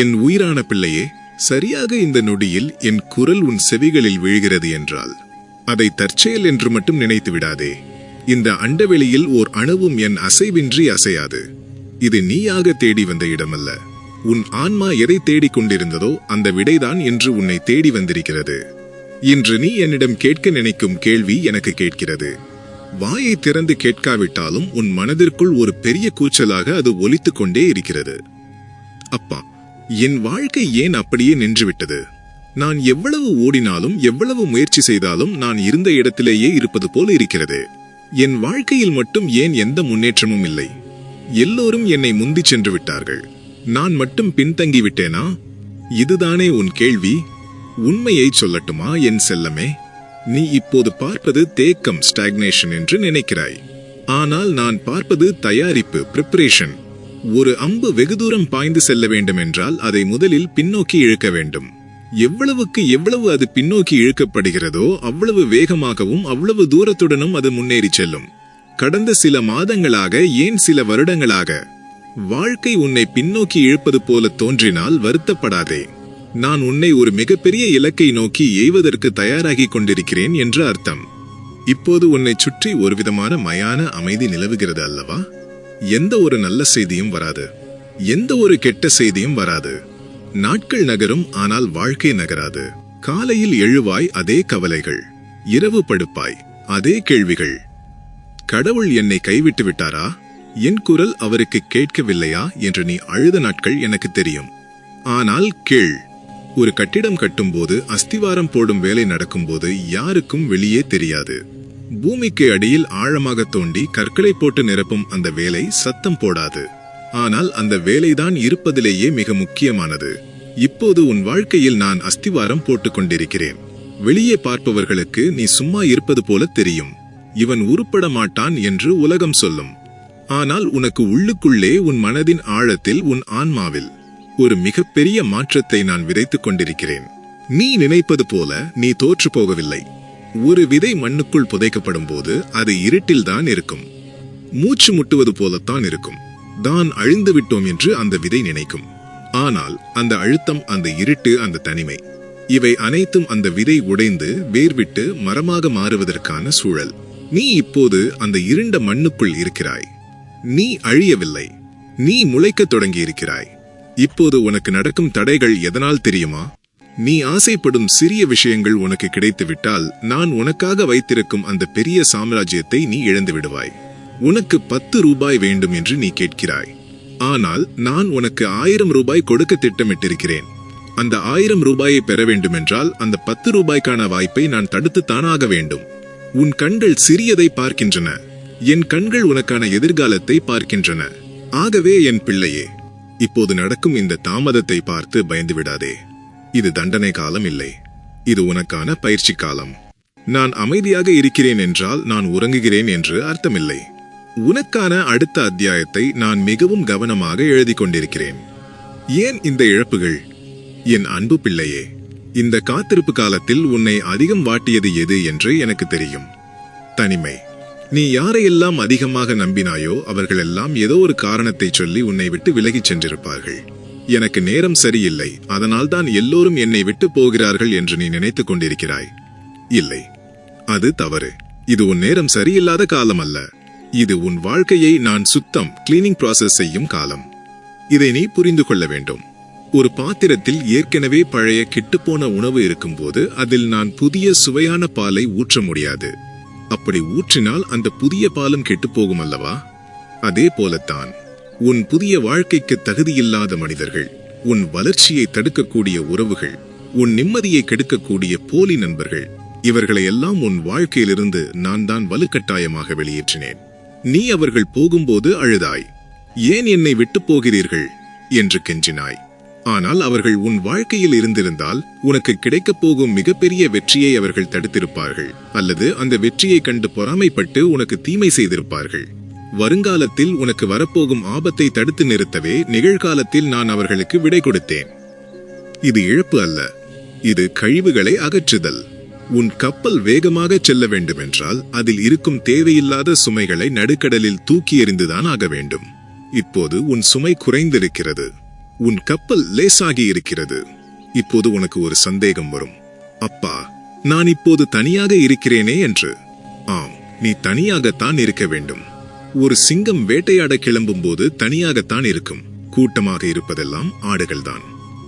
என் உயிரான பிள்ளையே சரியாக இந்த நொடியில் என் குரல் உன் செவிகளில் விழுகிறது என்றால் அதை தற்செயல் என்று மட்டும் நினைத்து விடாதே. இந்த அண்டவெளியில் ஓர் அணுவும் என் அசைவின்றி அசையாது. இது நீயாக தேடி வந்த இடமல்ல. உன் ஆன்மா எதை தேடிக் கொண்டிருந்ததோ அந்த விடைதான் இன்று உன்னை தேடி வந்திருக்கிறது. இன்று நீ என்னிடம் கேட்க நினைக்கும் கேள்வி எனக்கு கேட்கிறது. வாயை திறந்து கேட்காவிட்டாலும் உன் மனதிற்குள் ஒரு பெரிய கூச்சலாக அது ஒலித்துக்கொண்டே இருக்கிறது. அப்பா என் வாழ்க்கை ஏன் அப்படியே நின்றுவிட்டது? நான் எவ்வளவு ஓடினாலும் எவ்வளவு முயற்சி செய்தாலும் நான் இருந்த இடத்திலேயே இருப்பது போல இருக்கிறது. என் வாழ்க்கையில் மட்டும் ஏன் எந்த முன்னேற்றமும் இல்லை? எல்லோரும் என்னை முந்தி சென்று விட்டார்கள். நான் மட்டும் பின்தங்கி விட்டேனா? இதுதானே உன் கேள்வி? உண்மையை சொல்லட்டுமா என் செல்லமே? நீ இப்போது பார்ப்பது தேக்கம் ஸ்டாக்னேஷன் என்று நினைக்கிறாய். ஆனால் நான் பார்ப்பது தயாரிப்பு பிரிப்பரேஷன் ஒரு அம்பு வெகு தூரம் பாய்ந்து செல்ல வேண்டும் என்றால் அதை முதலில் பின்னோக்கி இழுக்க வேண்டும். எவ்வளவுக்கு எவ்வளவு அது பின்னோக்கி இழுக்கப்படுகிறதோ அவ்வளவு வேகமாகவும் அவ்வளவு தூரத்துடனும் அது முன்னேறி செல்லும். கடந்த சில மாதங்களாக ஏன் சில வருடங்களாக வாழ்க்கை உன்னை பின்னோக்கி இழுப்பது போல தோன்றினால் வருத்தப்படாதே. நான் உன்னை ஒரு மிகப்பெரிய இலக்கை நோக்கி எய்வதற்கு தயாராகிக் கொண்டிருக்கிறேன் என்று அர்த்தம். இப்போது உன்னை சுற்றி ஒருவிதமான மயான அமைதி நிலவுகிறது அல்லவா? எந்த ஒரு நல்ல செய்தியும் வராது. எந்த ஒரு கெட்ட செய்தியும் வராது. நாட்கள் நகரும் ஆனால் வாழ்க்கை நகராது. காலையில் எழுவாய் அதே கவலைகள். இரவு படுப்பாய் அதே கேள்விகள். கடவுள் என்னை கைவிட்டு விட்டாரா? என் குரல் அவருக்கு கேட்கவில்லையா? என்று நீ அழுத நாட்கள் எனக்கு தெரியும். ஆனால் கேள். ஒரு கட்டிடம் கட்டும்போது அஸ்திவாரம் போடும் வேலை நடக்கும்போது யாருக்கும் வெளியே தெரியாது. பூமிக்கு அடியில் ஆழமாக தோண்டி கற்களை போட்டு நிரப்பும் அந்த வேலை சத்தம் போடாது. ஆனால் அந்த வேலைதான் இருப்பதிலேயே மிக முக்கியமானது. இப்போது உன் வாழ்க்கையில் நான் அஸ்திவாரம் போட்டுக் கொண்டிருக்கிறேன். வெளியே பார்ப்பவர்களுக்கு நீ சும்மா இருப்பது போல தெரியும். இவன் உருப்பட மாட்டான் என்று உலகம் சொல்லும். ஆனால் உனக்கு உள்ளுக்குள்ளே உன் மனதின் ஆழத்தில் உன் ஆன்மாவில் ஒரு மிகப்பெரிய மாற்றத்தை நான் விதைத்துக் கொண்டிருக்கிறேன். நீ நினைப்பது போல நீ தோற்று போகவில்லை. ஒரு விதை மண்ணுக்குள் புதைக்கப்படும் போது அது இருட்டில் தான் இருக்கும். மூச்சு முட்டுவது போலத்தான் இருக்கும். தான் அழிந்து விட்டோம் என்று அந்த விதை நினைக்கும். ஆனால் அந்த அழுத்தம் அந்த இருட்டு அந்த தனிமை இவை அனைத்தும் அந்த விதை உடைந்து வேர்விட்டு மரமாக மாறுவதற்கான சூழல். நீ இப்போது அந்த இருண்ட மண்ணுக்குள் இருக்கிறாய். நீ அழியவில்லை. நீ முளைக்கத் தொடங்கி இருக்கிறாய் இப்போது உனக்கு நடக்கும் தடைகள் எதனால் தெரியுமா? நீ ஆசைப்படும் சிறிய விஷயங்கள் உனக்கு கிடைத்துவிட்டால் நான் உனக்காக வைத்திருக்கும் அந்த பெரிய சாம்ராஜ்யத்தை நீ இழந்து விடுவாய். உனக்கு பத்து ரூபாய் வேண்டும் என்று நீ கேட்கிறாய். ஆனால் நான் உனக்கு ஆயிரம் ரூபாய் கொடுக்க திட்டமிட்டிருக்கிறேன். அந்த ஆயிரம் ரூபாயை பெற வேண்டுமென்றால் அந்த பத்து ரூபாய்க்கான வாய்ப்பை நான் தடுத்து தானாக வேண்டும். உன் கண்கள் சிறியதை பார்க்கின்றன. என் கண்கள் உனக்கான எதிர்காலத்தை பார்க்கின்றன. ஆகவே என் பிள்ளையே இப்போது நடக்கும் இந்த தாமதத்தை பார்த்து பயந்து விடாதே இது தண்டனை காலம் இல்லை. இது உனக்கான பயிற்சி காலம். நான் அமைதியாக இருக்கிறேன் என்றால் நான் உறங்குகிறேன் என்று அர்த்தமில்லை. உனக்கான அடுத்த அத்தியாயத்தை நான் மிகவும் கவனமாக எழுதி கொண்டிருக்கிறேன். ஏன் இந்த இழப்புகள்? என் அன்பு பிள்ளையே இந்த காத்திருப்பு காலத்தில் உன்னை அதிகம் வாட்டியது எது என்று எனக்கு தெரியும். தனிமை. நீ யாரையெல்லாம் அதிகமாக நம்பினாயோ அவர்களெல்லாம் ஏதோ ஒரு காரணத்தை சொல்லி உன்னை விட்டு விலகிச் சென்றிருப்பார்கள். எனக்கு நேரம் சரியில்லை. அதனால் தான் எல்லோரும் என்னை விட்டு போகிறார்கள் என்று நீ நினைத்துக் கொண்டிருக்கிறாய். இல்லை. அது தவறு. இது உன் நேரம் சரியில்லாத காலம் அல்ல இது உன் வாழ்க்கையை நான் சுத்தம் கிளீனிங் ப்ராசஸ் செய்யும் காலம். இதை நீ புரிந்து கொள்ள வேண்டும். ஒரு பாத்திரத்தில் ஏற்கனவே பழைய கெட்டுப்போன உணவு இருக்கும்போது அதில் நான் புதிய சுவையான பாலை ஊற்ற முடியாது. அப்படி ஊற்றினால் அந்த புதிய பாலும் கெட்டுப்போகும் அல்லவா? அதே போலத்தான். உன் புதிய வாழ்க்கைக்கு தகுதியில்லாத மனிதர்கள் உன் வளர்ச்சியை தடுக்கக்கூடிய உறவுகள் உன் நிம்மதியை கெடுக்கக்கூடிய போலி நண்பர்கள் இவர்களை எல்லாம் உன் வாழ்க்கையிலிருந்து நான் தான் வலுக்கட்டாயமாக வெளியேற்றினேன். நீ அவர்கள் போகும்போது அழுதாய். ஏன் என்னை விட்டு போகிறீர்கள்? என்று கெஞ்சினாய். ஆனால் அவர்கள் உன் வாழ்க்கையில் இருந்திருந்தால் உனக்கு கிடைக்கப் போகும் மிகப்பெரிய வெற்றியை அவர்கள் தடுத்திருப்பார்கள் அல்லது அந்த வெற்றியை கண்டு பொறாமைப்பட்டு உனக்கு தீமை செய்திருப்பார்கள். வருங்காலத்தில் உனக்கு வரப்போகும் ஆபத்தை தடுத்து நிறுத்தவே நிகழ்காலத்தில் நான் அவர்களுக்கு விடை கொடுத்தேன். இது இழப்பு அல்ல. இது கழிவுகளை அகற்றுதல். உன் கப்பல் வேகமாக செல்ல வேண்டுமென்றால் அதில் இருக்கும் தேவையில்லாத சுமைகளை நடுக்கடலில் தூக்கி எறிந்துதான் ஆக வேண்டும். இப்போது உன் சுமை குறைந்திருக்கிறது. உன் கப்பல் லேசாகி இருக்கிறது இப்போது உனக்கு ஒரு சந்தேகம் வரும். அப்பா நான் இப்போது தனியாக இருக்கிறேனே என்று. ஆம் நீ தனியாகத்தான் இருக்க வேண்டும். ஒரு சிங்கம் வேட்டையாட கிளம்பும்போது தனியாகத்தான் இருக்கும். கூட்டமாக இருப்பதெல்லாம் ஆடுகள்தான்.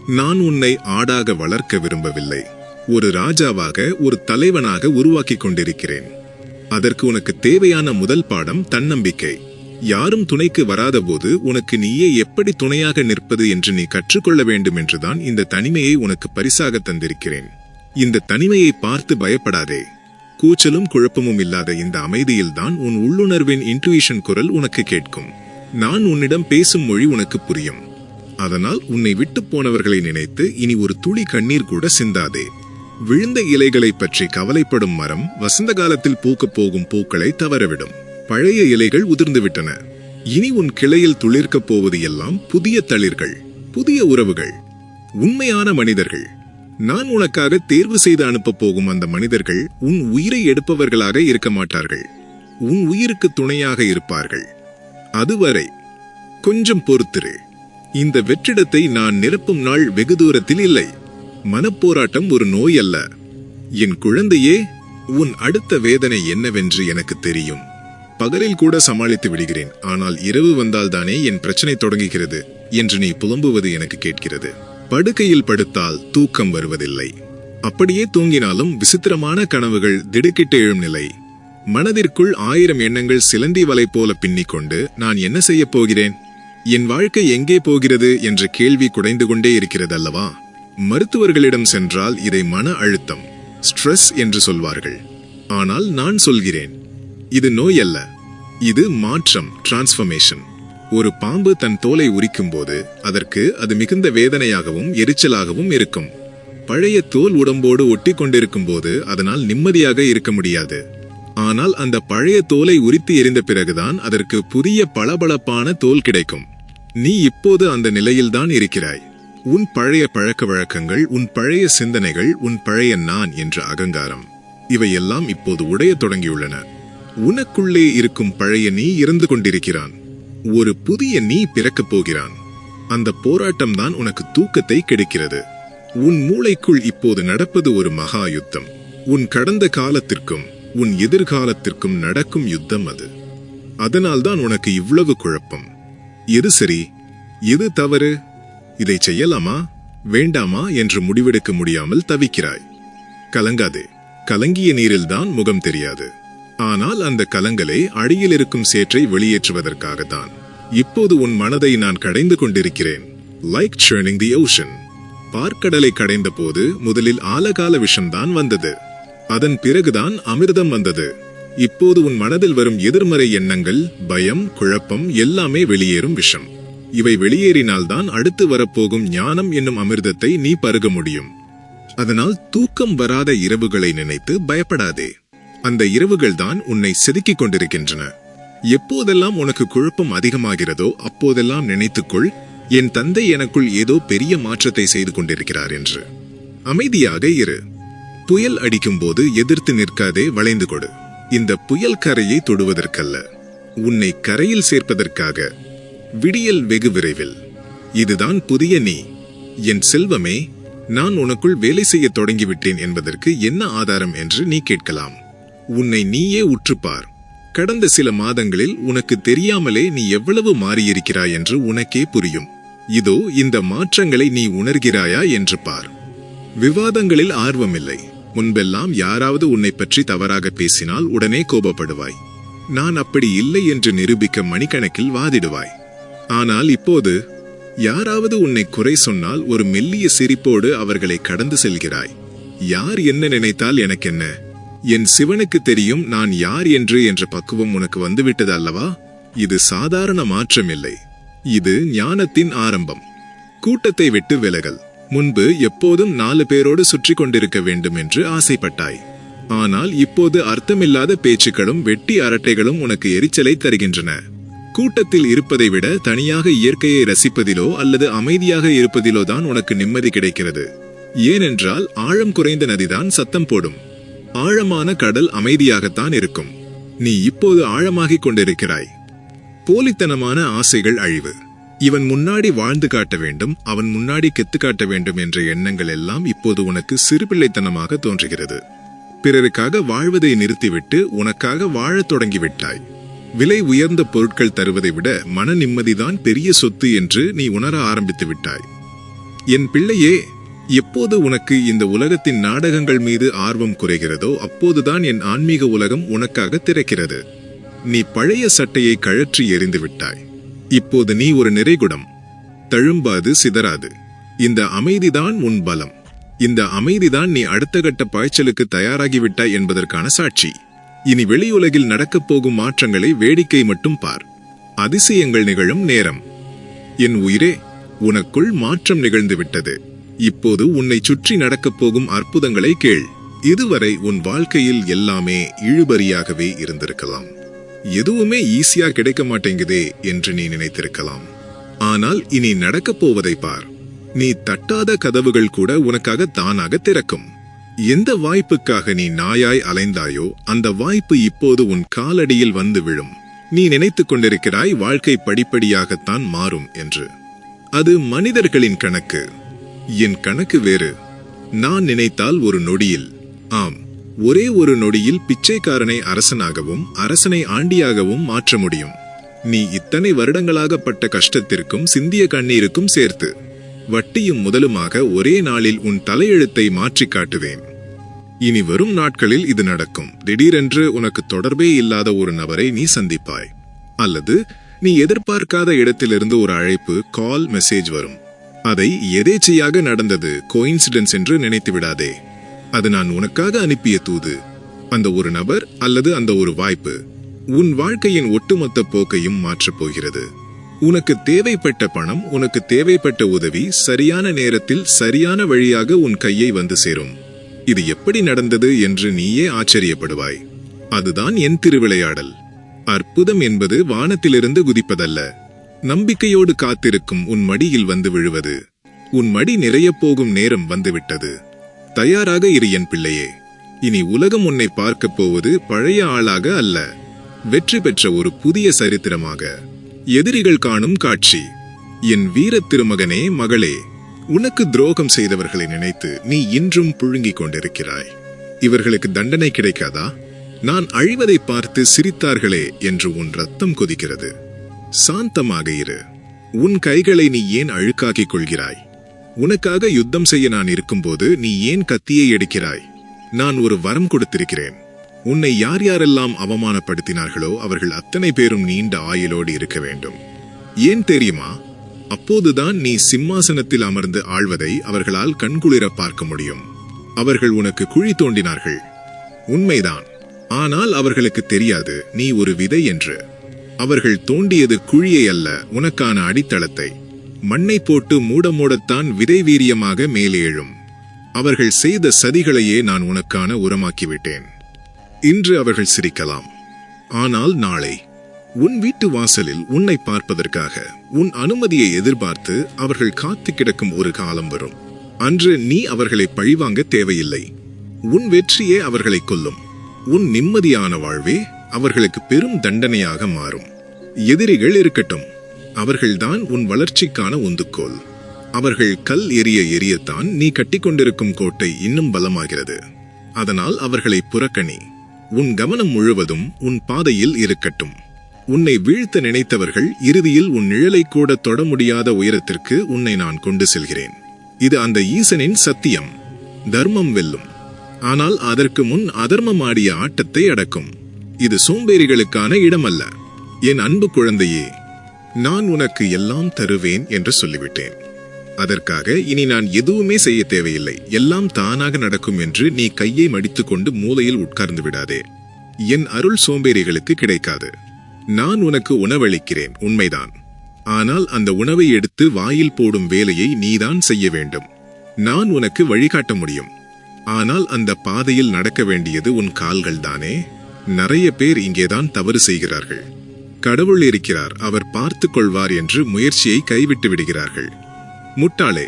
நான் உன்னை ஆடாக வளர்க்க விரும்பவில்லை. ஒரு ராஜாவாக ஒரு தலைவனாக உருவாக்கிக் கொண்டிருக்கிறேன். அதற்கு உனக்கு தேவையான முதல் பாடம் தன்னம்பிக்கை. யாரும் துணைக்கு வராதபோது உனக்கு நீயே எப்படி துணையாக நிற்பது என்று நீ கற்றுக்கொள்ள வேண்டும் என்றுதான் இந்த தனிமையை உனக்கு பரிசாக தந்திருக்கிறேன். இந்த தனிமையை பார்த்து பயப்படாதே. கூச்சலும் குழப்பமும் இல்லாத இந்த அமைதியில்தான் உன் உள்ளுணர்வின் இன்ட்யூஷன் குரல் உனக்கு கேட்கும். நான் உன்னிடம் பேசும் மொழி உனக்கு புரியும். அதனால் உன்னை விட்டு போனவர்களை நினைத்து இனி ஒரு துளி கண்ணீர் கூட சிந்தாதே. விழுந்த இலைகளை பற்றி கவலைப்படும் மரம் வசந்த காலத்தில் பூக்கப் போகும் பூக்களை தவறவிடும். பழைய இலைகள் உதிர்ந்துவிட்டன. இனி உன் கிளையில் துளிர்க்கப் போவது எல்லாம் புதிய தளிர்கள் புதிய உறவுகள் உண்மையான மனிதர்கள். நான் உனக்காக தேர்வு செய்து அனுப்பப் போகும் அந்த மனிதர்கள் உன் உயிரை எடுப்பவர்களாக இருக்க மாட்டார்கள். உன் உயிருக்கு துணையாக இருப்பார்கள். அதுவரை கொஞ்சம் பொறுத்திரு. இந்த வெற்றிடத்தை நான் நிரப்பும் நாள் வெகு தூரத்தில் இல்லை. மனப்போராட்டம் ஒரு நோய் அல்ல. என் குழந்தையே உன் அடுத்த வேதனை என்னவென்று எனக்கு தெரியும். பகலில் கூட சமாளித்து விடுகிறேன். ஆனால் இரவு வந்தால்தானே என் பிரச்சனை தொடங்குகிறது என்று நீ புலம்புவது எனக்கு கேட்கிறது. படுக்கையில் படுத்தால் தூக்கம் வருவதில்லை. அப்படியே தூங்கினாலும் விசித்திரமான கனவுகள் திடுக்கிட்டு எழும் நிலை. மனதிற்குள் ஆயிரம் எண்ணங்கள் சிலந்தி வலை போல பின்னிக்கொண்டு நான் என்ன செய்யப் போகிறேன்? என் வாழ்க்கை எங்கே போகிறது என்ற கேள்வி குடைந்து கொண்டே இருக்கிறது அல்லவா மருத்துவர்களிடம் சென்றால் இதை மன அழுத்தம் ஸ்ட்ரெஸ் என்று சொல்வார்கள். ஆனால் நான் சொல்கிறேன் இது நோய் அல்ல இது மாற்றம் டிரான்ஸ்ஃபர்மேஷன் ஒரு பாம்பு தன் தோலை உரிக்கும்போது அதற்கு அது மிகுந்த வேதனையாகவும் எரிச்சலாகவும் இருக்கும். பழைய தோல் உடம்போடு ஒட்டி கொண்டிருக்கும் போது அதனால் நிம்மதியாக இருக்க முடியாது. ஆனால் அந்த பழைய தோலை உரித்து எறிந்த பிறகுதான் அதற்கு புதிய பளபளப்பான தோல் கிடைக்கும். நீ இப்போது அந்த நிலையில்தான் இருக்கிறாய். உன் பழைய பழக்க வழக்கங்கள் உன் பழைய சிந்தனைகள் உன் பழைய நான் என்ற அகங்காரம். இவையெல்லாம் இப்போது உடையத் தொடங்கியுள்ளன. உனக்குள்ளே இருக்கும் பழைய நீ இறந்து கொண்டிருக்கிறான். ஒரு புதிய நீ பிறக்கப் போகிறான். அந்த போராட்டம் தான் உனக்கு தூக்கத்தை கெடுக்கிறது. உன் மூளைக்குள் இப்போது நடப்பது ஒரு மகா யுத்தம். உன் கடந்த காலத்திற்கும் உன் எதிர்காலத்திற்கும் நடக்கும் யுத்தம் அது. அதனால்தான் உனக்கு இவ்வளவு குழப்பம். எது சரி? எது தவறு? இதை செய்யலாமா? வேண்டாமா? என்று முடிவெடுக்க முடியாமல் தவிக்கிறாய். கலங்காதே. கலங்கிய நீரில்தான் முகம் தெரியாது. ஆனால் அந்த கலங்களே அடியில் இருக்கும் சேற்றை வெளியேற்றுவதற்காகத்தான். இப்போது உன் மனதை நான் கடைந்து கொண்டிருக்கிறேன். லைக் ஷேர்னிங் தி ஓஷன் பார்க்கடலை கடைந்த போது முதலில் ஆலகால விஷம்தான் வந்தது. அதன் பிறகுதான் அமிர்தம் வந்தது. இப்போது உன் மனதில் வரும் எதிர்மறை எண்ணங்கள் பயம் குழப்பம் எல்லாமே வெளியேறும் விஷம். இவை வெளியேறினால்தான் அடுத்து வரப்போகும் ஞானம் என்னும் அமிர்தத்தை நீ பருக முடியும். அதனால் தூக்கம் வராத இரவுகளை நினைத்து பயப்படாதே. அந்த இரவுகள்தான் உன்னை செதுக்கிக் கொண்டிருக்கின்றன. எப்போதெல்லாம் உனக்கு குழப்பம் அதிகமாகிறதோ அப்போதெல்லாம் நினைத்துக்கொள் என் தந்தை எனக்குள் ஏதோ பெரிய மாற்றத்தை செய்து கொண்டிருக்கிறார் என்று. அமைதியாக இரு. புயல் அடிக்கும்போது எதிர்த்து நிற்காதே வளைந்து கொடு. இந்த புயல் கரையை தொடுவதற்கல்ல. உன்னை கரையில் சேர்ப்பதற்காக. விடியல் வெகு விரைவில். இதுதான் புதிய நீ. என் செல்வமே நான் உனக்குள் வேலை செய்ய தொடங்கிவிட்டேன் என்பதற்கு என்ன ஆதாரம் என்று நீ கேட்கலாம். உன்னை நீயே உற்றுப்பார். கடந்த சில மாதங்களில் உனக்கு தெரியாமலே நீ எவ்வளவு மாறியிருக்கிறாய் என்று உனக்கே புரியும். இதோ இந்த மாற்றங்களை நீ உணர்கிறாயா என்று பார். விவாதங்களில் ஆர்வமில்லை. முன்பெல்லாம் யாராவது உன்னை பற்றி தவறாக பேசினால் உடனே கோபப்படுவாய். நான் அப்படி இல்லை என்று நிரூபிக்க மணிக்கணக்கில் வாதிடுவாய். ஆனால் இப்போது யாராவது உன்னை குறை சொன்னால் ஒரு மெல்லிய சிரிப்போடு அவர்களை கடந்து செல்கிறாய். யார் என்ன நினைத்தால் எனக்கென்ன? என் சிவனுக்கு தெரியும் நான் யார் என்று என்ற பக்குவம் உனக்கு வந்துவிட்டது அல்லவா? இது சாதாரண மாற்றமில்லை. இது ஞானத்தின் ஆரம்பம். கூட்டத்தை விட்டு விலகல். முன்பு எப்போதும் நாலு பேரோடு சுற்றி கொண்டிருக்க வேண்டும் என்று ஆசைப்பட்டாய். ஆனால் இப்போது அர்த்தமில்லாத பேச்சுக்களும் வெட்டி அரட்டைகளும் உனக்கு எரிச்சலை தருகின்றன. கூட்டத்தில் இருப்பதை விட தனியாக இயற்கையை ரசிப்பதிலோ அல்லது அமைதியாக இருப்பதிலோ தான் உனக்கு நிம்மதி கிடைக்கிறது. ஏனென்றால் ஆழம் குறைந்த நதிதான் சத்தம் போடும். ஆழமான கடல் அமைதியாகத்தான் இருக்கும். நீ இப்போது ஆழமாகிக் கொண்டிருக்கிறாய். போலித்தனமான ஆசைகள் அழிவு. இவன் முன்னாடி வாழ்ந்து காட்ட வேண்டும் அவன் முன்னாடி கெத்து காட்ட வேண்டும் என்ற எண்ணங்கள் எல்லாம் இப்போது உனக்கு சிறுபிள்ளைத்தனமாக தோன்றுகிறது. பிறருக்காக வாழ்வதை நிறுத்திவிட்டு உனக்காக வாழத் தொடங்கிவிட்டாய். விலை உயர்ந்த பொருட்கள் தருவதை விட மன நிம்மதிதான் பெரிய சொத்து என்று நீ உணர ஆரம்பித்து விட்டாய் என் பிள்ளையே எப்போது உனக்கு இந்த உலகத்தின் நாடகங்கள் மீது ஆர்வம் குறைகிறதோ அப்போதுதான் என் ஆன்மீக உலகம் உனக்காக திறக்கிறது. நீ பழைய சட்டையை கழற்றி எறிந்து விட்டாய். இப்போது நீ ஒரு நிறைகுடம். தழும்பாது சிதறாது. இந்த அமைதிதான் உன் பலம். இந்த அமைதிதான் நீ அடுத்த கட்ட பாய்ச்சலுக்கு தயாராகிவிட்டாய் என்பதற்கான சாட்சி. இனி வெளியுலகில் நடக்கப் போகும் மாற்றங்களை வேடிக்கை மட்டும் பார். அதிசயங்கள் நிகழும் நேரம். என் உயிரே உனக்குள் மாற்றம் நிகழ்ந்து விட்டது. இப்போது உன்னை சுற்றி நடக்கப் போகும் அற்புதங்களை கேள். இதுவரை உன் வாழ்க்கையில் எல்லாமே இழுபறியாகவே இருந்திருக்கலாம். எதுவுமே ஈஸியா கிடைக்க மாட்டேங்குதே என்று நீ நினைத்திருக்கலாம். ஆனால் இனி நடக்கப் போவதை பார். நீ தட்டாத கதவுகள் கூட உனக்காக தானாக திறக்கும். எந்த வாய்ப்புக்காக நீ நாயாய் அலைந்தாயோ அந்த வாய்ப்பு இப்போது உன் காலடியில் வந்து விழும். நீ நினைத்துக் கொண்டிருக்கிறாய் வாழ்க்கை படிப்படியாகத்தான் மாறும் என்று. அது மனிதர்களின் கணக்கு. என் கணக்கு வேறு. நான் நினைத்தால் ஒரு நொடியில். ஆம் ஒரே ஒரு நொடியில் பிச்சைக்காரனை அரசனாகவும் அரசனை ஆண்டியாகவும் மாற்ற முடியும். நீ இத்தனை வருடங்களாக பட்ட கஷ்டத்திற்கும் சிந்திய கண்ணீருக்கும் சேர்த்து. வட்டியும் முதலுமாக ஒரே நாளில் உன் தலையெழுத்தை மாற்றிக் காட்டுவேன். இனி வரும் நாட்களில் இது நடக்கும். திடீரென்று உனக்கு தொடர்பே இல்லாத ஒரு நபரை நீ சந்திப்பாய். அல்லது நீ எதிர்பார்க்காத இடத்திலிருந்து ஒரு அழைப்பு கால் மெசேஜ் வரும். அதை எதேச்சையாக நடந்தது கோயின்சிடன்ஸ் என்று நினைத்து விடாதே. அது நான் உனக்காக அனுப்பிய தூது. அந்த ஒரு நபர் அல்லது அந்த ஒரு வாய்ப்பு உன் வாழ்க்கையின் ஒட்டுமொத்த போக்கையும் மாற்றப் போகிறது. உனக்கு தேவைப்பட்ட பணம் உனக்கு தேவைப்பட்ட உதவி சரியான நேரத்தில் சரியான வழியாக உன் கையை வந்து சேரும். இது எப்படி நடந்தது என்று நீயே ஆச்சரியப்படுவாய். அதுதான் என் திருவிளையாடல். அற்புதம் என்பது வானத்திலிருந்து குதிப்பதல்ல. நம்பிக்கையோடு காத்திருக்கும் உன் மடியில் வந்து விழுவது. உன் மடி நிறையப் போகும் நேரம் வந்துவிட்டது. தயாராக இரு என் பிள்ளையே. இனி உலகம் உன்னை பார்க்கப் போவது பழைய ஆளாக அல்ல. வெற்றி பெற்ற ஒரு புதிய சரித்திரமாக. எதிரிகள் காணும் காட்சி. என் வீரத் திருமகனே மகளே உனக்கு துரோகம் செய்தவர்களை நினைத்து நீ இன்றும் புழுங்கிக் கொண்டிருக்கிறாய். இவர்களுக்கு தண்டனை கிடைக்காதா? நான் அழிவதை பார்த்து சிரித்தார்களே என்று உன் ரத்தம் கொதிக்கிறது. சாந்தமாக இரு. உன் கைகளை நீ ஏன் அழுக்காக்கிக் கொள்கிறாய்? உனக்காக யுத்தம் செய்ய நான் இருக்கும்போது நீ ஏன் கத்தியை எடுக்கிறாய்? நான் ஒரு வரம் கொடுத்திருக்கிறேன். உன்னை யார் யாரெல்லாம் அவமானப்படுத்தினார்களோ அவர்கள் அத்தனை பேரும் நீண்ட ஆயுளோடு இருக்க வேண்டும். ஏன் தெரியுமா? அப்போதுதான் நீ சிம்மாசனத்தில் அமர்ந்து ஆழ்வதை அவர்களால் கண்குளிர பார்க்க முடியும். அவர்கள் உனக்கு குழி தோண்டினார்கள். உண்மைதான். ஆனால் அவர்களுக்கு தெரியாது நீ ஒரு விதை என்று. அவர்கள் தோண்டியது குழியை அல்ல உனக்கான அடித்தளத்தை. மண்ணை போட்டு மூட மூடத்தான் விதை வீரியமாக மேலே எழும். அவர்கள் செய்த சதிகளையே நான் உனக்கான உரமாக்கிவிட்டேன். இன்று அவர்கள் சிரிக்கலாம். ஆனால் நாளை உன் வீட்டு வாசலில் உன்னை பார்ப்பதற்காக உன் அனுமதியை எதிர்பார்த்து அவர்கள் காத்து கிடக்கும் ஒரு காலம் வரும். அன்று நீ அவர்களை பழிவாங்க தேவையில்லை. உன் வெற்றியே அவர்களை கொல்லும். உன் நிம்மதியான வாழ்வே அவர்களுக்கு பெரும் தண்டனையாக மாறும். எதிரிகள் இருக்கட்டும் அவர்கள்தான் உன் வளர்ச்சிக்கான உந்துக்கோல் அவர்கள் கல் எரிய எரியத்தான் நீ கட்டிக்கொண்டிருக்கும் கோட்டை இன்னும் பலமாகிறது. அதனால் அவர்களை புறக்கணி. உன் கவனம் முழுவதும் உன் பாதையில் இருக்கட்டும். உன்னை வீழ்த்த நினைத்தவர்கள் இறுதியில் உன் நிழலை கூட தொட முடியாத உயரத்திற்கு உன்னை நான் கொண்டு செல்கிறேன். இது அந்த ஈசனின் சத்தியம். தர்மம் வெல்லும். ஆனால் அதற்கு முன் அதர்மம் ஆடிய ஆட்டத்தை அடக்கும். இது சோம்பேறிகளுக்கான இடமல்ல. என் அன்பு குழந்தையே நான் உனக்கு எல்லாம் தருவேன் என்று சொல்லிவிட்டேன். அதற்காக இனி நான் எதுவுமே செய்ய தேவையில்லை. எல்லாம் தானாக நடக்கும் என்று நீ கையை மடித்துக்கொண்டு மூலையில் உட்கார்ந்து விடாதே. என் அருள் சோம்பேறிகளுக்கு கிடைக்காது. நான் உனக்கு உணவளிக்கிறேன் உண்மைதான். ஆனால் அந்த உணவை எடுத்து வாயில் போடும் வேலையை நீதான் செய்ய வேண்டும். நான் உனக்கு வழிகாட்ட முடியும். ஆனால் அந்த பாதையில் நடக்க வேண்டியது உன் கால்கள் தானே நிறைய பேர் இங்கேதான் தவறு செய்கிறார்கள். கடவுள் இருக்கிறார் அவர் பார்த்துக் கொள்வார் என்று முயற்சியை கைவிட்டு விடுகிறார்கள். முட்டாளே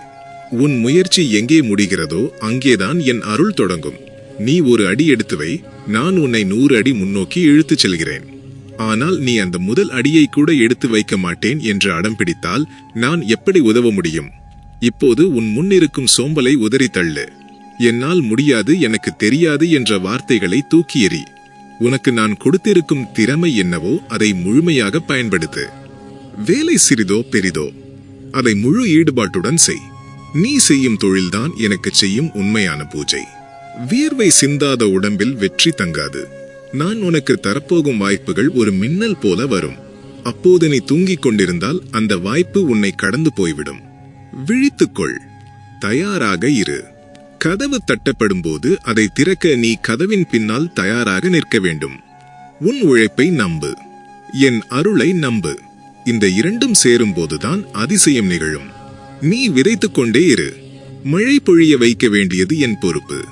உன் முயற்சி எங்கே முடிகிறதோ அங்கேதான் என் அருள் தொடங்கும். நீ ஒரு அடி எடுத்து வை நான் உன்னை நூறு அடி முன்னோக்கி இழுத்துச் செல்கிறேன். ஆனால் நீ அந்த முதல் அடியை கூட எடுத்து வைக்க மாட்டேன் என்று அடம் பிடித்தால் நான் எப்படி உதவ முடியும்? இப்போது உன் முன்னிருக்கும் சோம்பலை உதறி தள்ளு. என்னால் முடியாது எனக்கு தெரியாது என்ற வார்த்தைகளை தூக்கி எறி. உனக்கு நான் கொடுத்திருக்கும் திறமை என்னவோ அதை முழுமையாக பயன்படுத்து. வேலை சிறிதோ பெரிதோ அதை முழு ஈடுபாட்டுடன் செய். நீ செய்யும் தொழில்தான் எனக்கு செய்யும் உண்மையான பூஜை. வியர்வை சிந்தாத உடம்பில் வெற்றி தங்காது. நான் உனக்கு தரப்போகும் வாய்ப்புகள் ஒரு மின்னல் போல வரும். அப்போது நீ தூங்கிக் கொண்டிருந்தால் அந்த வாய்ப்பு உன்னை கடந்து போய்விடும். விழித்துக்கொள் தயாராக இரு. கதவு தட்டப்படும்போது அதை திறக்க நீ கதவின் பின்னால் தயாராக நிற்க வேண்டும். உன் உழைப்பை நம்பு. என் அருளை நம்பு. இந்த இரண்டும் சேரும்போதுதான் அதிசயம் நிகழும். நீ விதைத்துக் கொண்டே இரு. மழை பொழிய வைக்க வேண்டியது என் பொறுப்பு.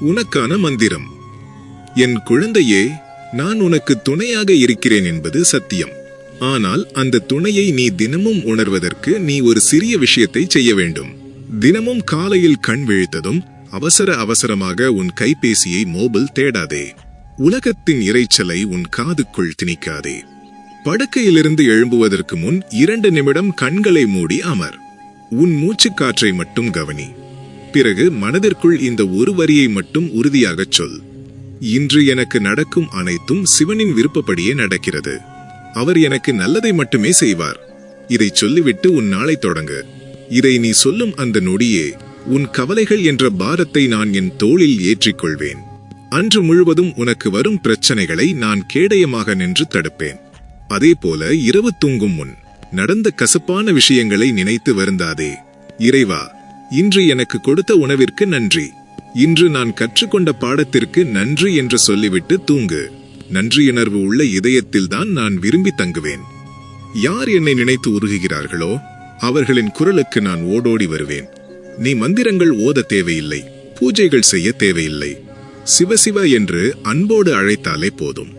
உனக்கான மந்திரம். என் குழந்தையே நான் உனக்கு துணையாக இருக்கிறேன் என்பது சத்தியம். ஆனால் அந்த துணையை நீ தினமும் உணர்வதற்கு நீ ஒரு சிறிய விஷயத்தை செய்ய வேண்டும். தினமும் காலையில் கண் விழித்ததும் அவசர அவசரமாக உன் கைபேசியை மோபில் தேடாதே. உலகத்தின் இரைச்சலை உன் காதுக்குள் திணிக்காதே. படுக்கையிலிருந்து எழும்புவதற்கு முன் இரண்டு நிமிடம் கண்களை மூடி அமர். உன் மூச்சுக்காற்றை மட்டும் கவனி. பிறகு மனதிற்குள் இந்த ஒரு வரியை மட்டும் உறுதியாகச் சொல். இன்று எனக்கு நடக்கும் அனைத்தும் சிவனின் விருப்பப்படியே நடக்கிறது. அவர் எனக்கு நல்லதை மட்டுமே செய்வார். இதைச் சொல்லிவிட்டு உன் நாளை தொடங்கு. இதை நீ சொல்லும் அந்த நொடியே உன் கவலைகள் என்ற பாரத்தை நான் என் தோளில் ஏற்றிக்கொள்வேன். அன்று முழுவதும் உனக்கு வரும் பிரச்சனைகளை நான் கேடயமாக நின்று தடுப்பேன். அதேபோல இரவு தூங்கும் முன் நடந்த கசப்பான விஷயங்களை நினைத்து வருந்தாதே. இறைவா இன்று எனக்கு கொடுத்த உணவிற்கு நன்றி. இன்று நான் கற்றுக்கொண்ட பாடத்திற்கு நன்றி என்று சொல்லிவிட்டு தூங்கு. நன்றியுணர்வு உள்ள இதயத்தில்தான் நான் விரும்பி தங்குவேன். யார் என்னை நினைத்து உருகுகிறார்களோ அவர்களின் குரலுக்கு நான் ஓடோடி வருவேன். நீ மந்திரங்கள் ஓத தேவையில்லை பூஜைகள் செய்ய தேவையில்லை. சிவசிவ என்று அன்போடு அழைத்தாலே போதும்.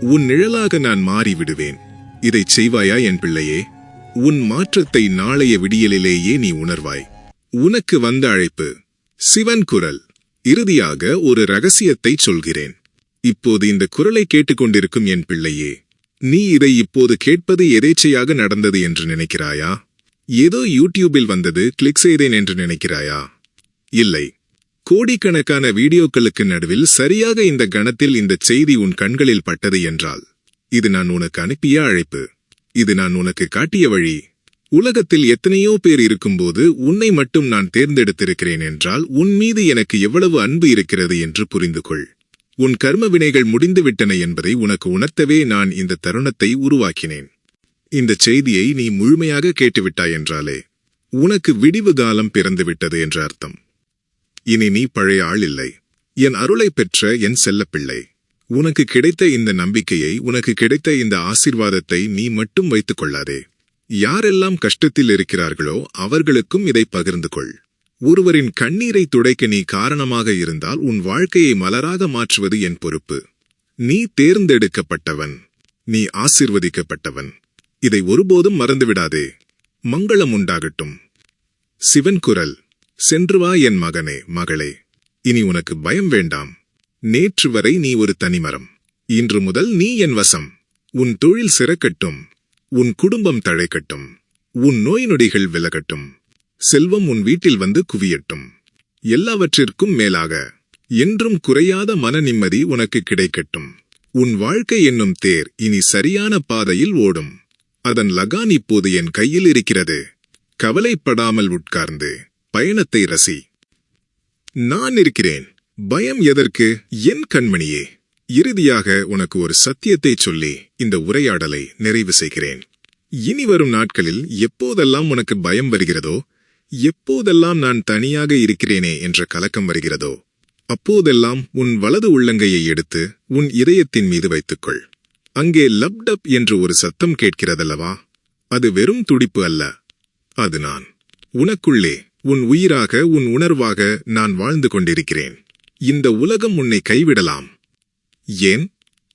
உன் நிழலாக நான் மாறிவிடுவேன். இதைச் செய்வாயா என் பிள்ளையே? உன் மாற்றத்தை நாளைய விடியலிலேயே நீ உணர்வாய். உனக்கு வந்த அழைப்பு சிவன் குரல். இறுதியாக ஒரு ரகசியத்தை சொல்கிறேன். இப்போது இந்த குரலை கேட்டுக்கொண்டிருக்கும் என் பிள்ளையே நீ இதை இப்போது கேட்பது எதேச்சையாக நடந்தது என்று நினைக்கிறாயா? ஏதோ யூடியூபில் வந்தது கிளிக் செய்தேன் என்று நினைக்கிறாயா? இல்லை. கோடிக்கணக்கான வீடியோக்களுக்கு நடுவில் சரியாக இந்த கணத்தில் இந்த செய்தி உன் கண்களில் பட்டது என்றால் இது நான் உனக்கு அனுப்பிய அழைப்பு. இது நான் உனக்கு காட்டிய வழி. உலகத்தில் எத்தனையோ பேர் இருக்கும்போது உன்னை மட்டும் நான் தேர்ந்தெடுத்திருக்கிறேன் என்றால் உன் மீது எனக்கு எவ்வளவு அன்பு இருக்கிறது என்று புரிந்து கொள் உன் கர்ம வினைகள் முடிந்துவிட்டன என்பதை உனக்கு உணர்த்தவே நான் இந்த தருணத்தை உருவாக்கினேன். இந்த செய்தியை நீ முழுமையாக கேட்டுவிட்டாய் என்றாலே உனக்கு விடிவு காலம் பிறந்துவிட்டது என்று அர்த்தம். இனி நீ பழைய ஆள் இல்லை. என் அருளை பெற்ற என் செல்லப்பிள்ளை உனக்கு கிடைத்த இந்த நம்பிக்கையை உனக்கு கிடைத்த இந்த ஆசிர்வாதத்தை நீ மட்டும் வைத்துக் கொள்ளாதே. யாரெல்லாம் கஷ்டத்தில் இருக்கிறார்களோ அவர்களுக்கும் இதை பகிர்ந்து கொள். ஒருவரின் கண்ணீரை துடைக்க நீ காரணமாக இருந்தால் உன் வாழ்க்கையை மலராக மாற்றுவது என் பொறுப்பு. நீ தேர்ந்தெடுக்கப்பட்டவன். நீ ஆசிர்வதிக்கப்பட்டவன். இதை ஒருபோதும் மறந்துவிடாதே. மங்களம் உண்டாகட்டும். சிவன் குரல் சென்று வா என் மகனே மகளே. இனி உனக்கு பயம் வேண்டாம். நேற்று வரை நீ ஒரு தனிமரம். இன்று முதல் நீ என் வசம். உன் தொழில் சிறக்கட்டும். உன் குடும்பம் தழைக்கட்டும். உன் நோய் நொடிகள் விலகட்டும். செல்வம் உன் வீட்டில் வந்து குவியட்டும். எல்லாவற்றிற்கும் மேலாக என்றும் குறையாத மன நிம்மதி உனக்கு கிடைக்கட்டும். உன் வாழ்க்கை என்னும் தேர் இனி சரியான பாதையில் ஓடும். அதன் லகான் இப்போது என் கையில் இருக்கிறது. கவலைப்படாமல் உட்கார்ந்து பயணத்தை ரசி. நான் இருக்கிறேன். பயம் எதற்கு? என் கண்மணியே இறுதியாக உனக்கு ஒரு சத்தியத்தை சொல்லி இந்த உரையாடலை நிறைவு செய்கிறேன். இனி வரும் நாட்களில் எப்போதெல்லாம் உனக்கு பயம் வருகிறதோ எப்போதெல்லாம் நான் தனியாக இருக்கிறேனே என்ற கலக்கம் வருகிறதோ அப்போதெல்லாம் உன் வலது உள்ளங்கையை எடுத்து உன் இதயத்தின் மீது வைத்துக்கொள். அங்கே லப்டப் என்று ஒரு சத்தம் கேட்கிறதல்லவா? அது வெறும் துடிப்பு அல்ல. அது நான். உனக்குள்ளே உன் உயிராக உன் உணர்வாக நான் வாழ்ந்து கொண்டிருக்கிறேன். இந்த உலகம் உன்னை கைவிடலாம். ஏன்?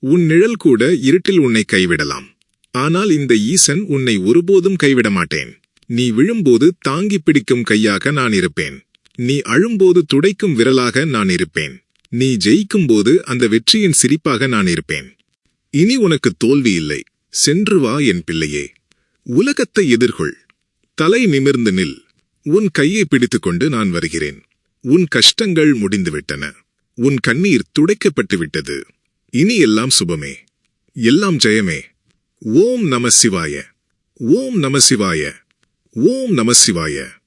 உன் நிழல் கூட இருட்டில் உன்னை கைவிடலாம். ஆனால் இந்த ஈசன் உன்னை ஒருபோதும் கைவிட மாட்டேன் நீ விழும்போது தாங்கி பிடிக்கும் கையாக நான் இருப்பேன். நீ அழும்போது துடைக்கும் விரலாக நான் இருப்பேன். நீ ஜெயிக்கும்போது அந்த வெற்றியின் சிரிப்பாக நான் இருப்பேன். இனி உனக்கு தோல்வி இல்லை. சென்று வா என் பிள்ளையே. உலகத்தை எதிர்கொள். தலை நிமிர்ந்து நில். உன் கையை பிடித்துக்கொண்டு நான் வருகிறேன். உன் கஷ்டங்கள் முடிந்துவிட்டன. உன் கண்ணீர் துடைக்கப்பட்டு விட்டது இனி எல்லாம் சுபமே. எல்லாம் ஜெயமே. ஓம் நம சிவாய. ஓம் நம சிவாய. ஓம் நம சிவாய.